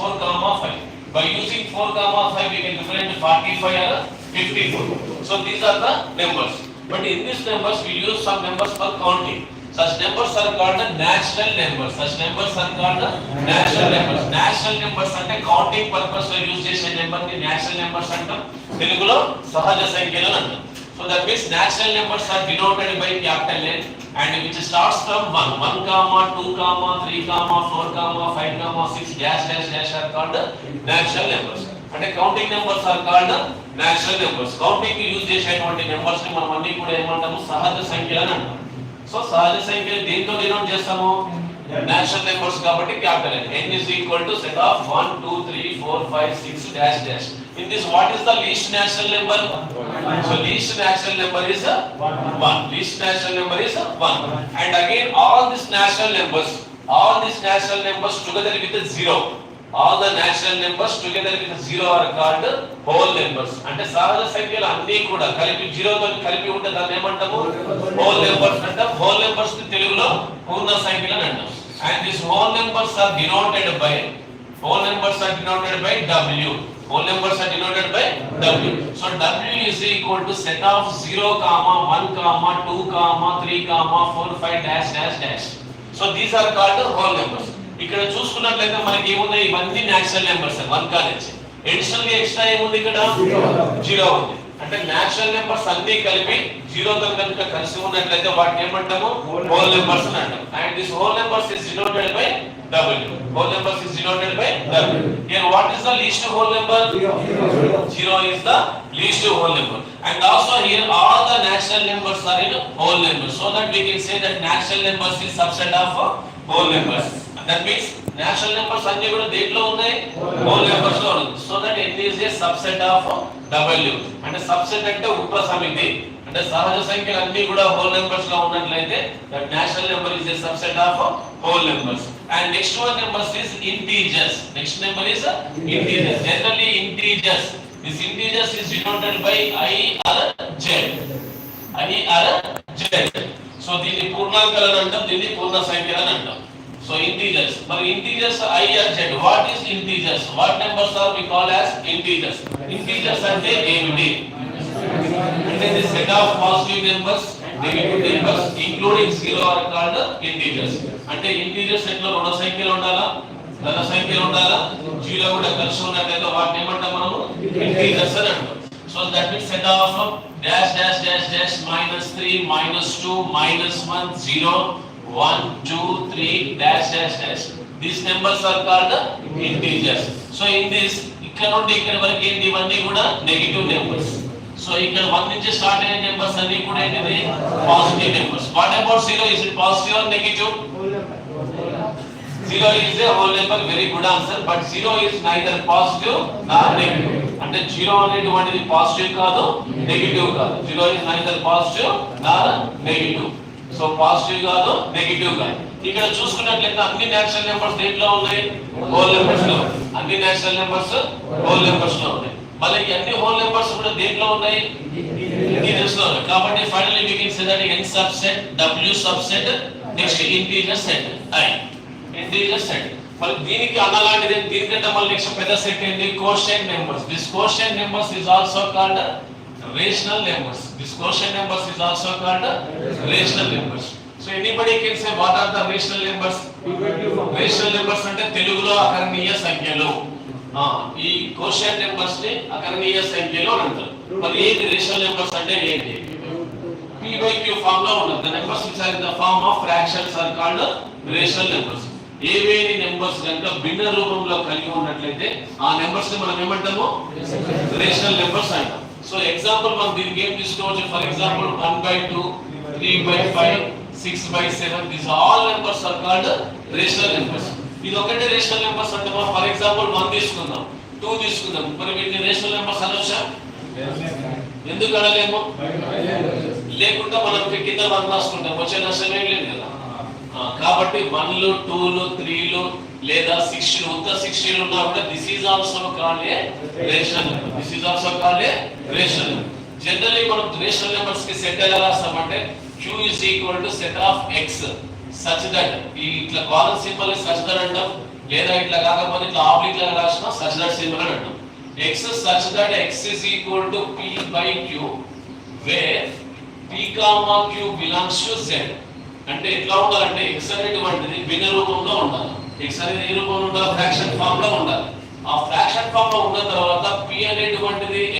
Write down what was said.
4 comma 5. By using 4 comma 5 we can differentiate 45 or 54. So these are the numbers. But in these numbers we use some numbers for counting. Such numbers are called the natural numbers. Such numbers are called the natural numbers. Natural numbers అంటే counting పర్పస్లో use చేసే నెంబర్ని natural numbers అంటాం తెలుగులో సహజ సంఖ్యలు అంటాం so that means natural numbers are denoted by capital N and which starts from 1 1 comma 2 comma 3 comma 4 comma 5 comma 6 dash dash dash are called natural numbers అంటే counting numbers are called natural numbers counting use చేసేటువంటి నెంబర్స్ని మనం అన్ని కూడా ఏమంటాము? సహజ సంఖ్యలు అని అంటాం సో సహజ సంఖ్యలు దేంతో డినోట్ చేస్తాము? నేచురల్ నెంబర్స్ కాబట్టి capital N n is equal to set of 1 2 3 4 5 6 dash dash. In this what is the least natural number so least natural number is a 1 least natural number is a 1 and again all these natural numbers all these natural numbers together with a zero all the natural numbers together with a zero are called whole numbers అంటే సహజ సంఖ్యలు అన్ని కూడా కలిపి zero తో కలిపి ఉంటే దాన్ని ఏమంటాము whole numbers అంటాం హోల్ నెంబర్స్ తెలుగులో పూర్ణ సంఖ్యలు అని అంటాం and these whole numbers are denoted by whole numbers are denoted by W. Whole numbers are denoted by W. So W is equal to set of 0, comma 1, comma 2, comma 3, comma 4, 5, dash, dash, dash. So these are called the whole numbers. ఇక్కడ చూసుకున్నట్లయితే మనకి ఏమున్నాయి ఇవన్నీ natural numbers one college additional extra ఏముంది ఇక్కడ zero ఉంది అంటే natural numbers అన్ని కలిపి జీరోతో కనుక కలిసి ఉన్నట్లయితే వాటిని ఏమంటాము? హోల్ నెంబర్స్ అంటాం. And this whole numbers is denoted by W whole numbers is denoted by W నేను what is the least whole number zero is the least whole number and also here all the national numbers are in whole number so that we can say that natural numbers is subset of whole numbers that means natural numbers అన్ని కూడా దేంట్లో ఉన్నాయి? Whole నెంబర్స్లో ఉన్నాయి. So that it is a subset of W అంటే subset అంటే ఉప అంటే సహజ సంఖ్యలు అన్ని కూడా హోల్ నెంబర్స్లో ఉన్నట్లయితే that national number is a subset of whole numbers and next one numbers is integers next number is integers generally integers this integers is denoted by I R Z I R Z so దీన్ని పూర్ణాంకాలను అంటాం దీన్ని పూర్ణ సంఖ్యలను అంటాం. So integers మరి integers I R Z what is integers what numbers are we call as integers integers అంటే ఏమిటి? అంటే the set of positive numbers, negative numbers including zero are called integers అంటే ఇంటీజర్స్ సెట్లో రుణ సంఖ్యలు ఉండాలా? ధన సంఖ్యలు ఉండాలా? జీరో కూడా కలిసి ఉన్నట్లయితే వాటిని ఏమంటాం మనము? ఇంటీజర్స్ అని అంటాం. So that means set of dash dash dash dash minus three minus two minus one zero one two three dash dash dash these numbers are called integers so in this ఇక్కడ నుండి ఇక్కడ వరకు ఏంటి? ఇవన్నీ కూడా negative numbers so ఇక్కడ one నుంచి start అయిన నెంబర్స్ అన్ని కూడా ఏంటిది positive numbers what about zero is it positive or negative zero is a whole number very good answer but zero is neither positive nor negative అంటే zero అనేటువంటిది positive కాదు negative కాదు. Zero is neither positive nor negative so positive కాదు negative కాదు. ఇక్కడ చూసుకున్నట్లయితే అన్ని natural numbers దేంట్లో ఉన్నాయి? హోల్ నెంబర్స్లో. అన్ని నేచురల్ నెంబర్స్ హోల్ నెంబర్స్లో ఉన్నాయి. మళ్ళీ అన్ని హోల్ నెంబర్స్ కూడా దేంట్లో ఉన్నాయి? కాబట్టి finally we can say that n subset w subset next integer set i. Integer set మరి దీనికి అన్నలాంటిది దీనికంటే మళ్ళీ నెక్స్ట్ పెద్ద సెట్ ఏంటి? Quotient numbers this quotient numbers is also called rational numbers this quotient numbers is also called rational numbers so anybody can say what are the rational numbers rational numbers అంటే తెలుగులో అకరణీయ సంఖ్యలు. ఈ caution నెంబర్స్ని అకరణీయ సంఖ్యలో అంటారు. మరి ఏంటి rational numbers అంటే ఏంటి? P by q ఫార్మ్లో ఉన్నది. The numbers which are in the form of fractions are called rational numbers. ఏవేని numbers కనుక భిన్న రూపంలో కలిగి ఉన్నట్లయితే ఆ నెంబర్స్ని మనం ఏమంటాము? రేషనల్ నెంబర్స్ అంటాం. సో ఎగ్జాంపుల్ మనం దీనికి ఏం తీసుకోవచ్చు? For example one by two three by five six by seven these all numbers are called rational numbers. ఇది ఒకటే రేషనల్ నెంబర్స్ అంటే ఫర్ ఎగ్జాంపుల్ వన్ తీసుకుందాం టూ తీసుకుందాం. మరి వీటిని రేషనల్ నెంబర్స్ అనొచ్చా? ఎందుకు అనలేము? లేకుండా మనం కింద వన్ రాసుకుంటాం వచ్చే నష్టం ఏం లేదు కదా. కాబట్టి వన్లు టూలు త్రీలు లేదా సిక్స్టీలు ఉత్త సిక్స్టీలు ఉన్నా కూడా this is also called A this is also called a rational generally మనం రేషనల్ నెంబర్స్కి సెట్ ఎలా రాస్తామంటే Q is equal to set of X such that ఈ ఇట్లా కాలమ్ సింబల్ సచ్ దట్ అంటాం. లేదా ఇట్లా కాకపోతే ఇట్లా ఆబ్లిక్ లాగా రాసిన సచ్ దట్ సింబల్ అని అంటాం. X such that X is equal to P by Q where P comma Q belongs to Z అంటే ఎట్లా ఉండాలంటే ఎక్స్ అనేటువంటిది భిన్న రూపంలో ఉండాలి. ఎక్స్ అనేది ఏ రూపంలో ఉండాలి? ఫ్రాక్షన్ ఫామ్లో ఉండాలి. ఆ ఫ్రాక్షన్ ఫామ్లో ఉన్న తర్వాత పి అనేటువంటిది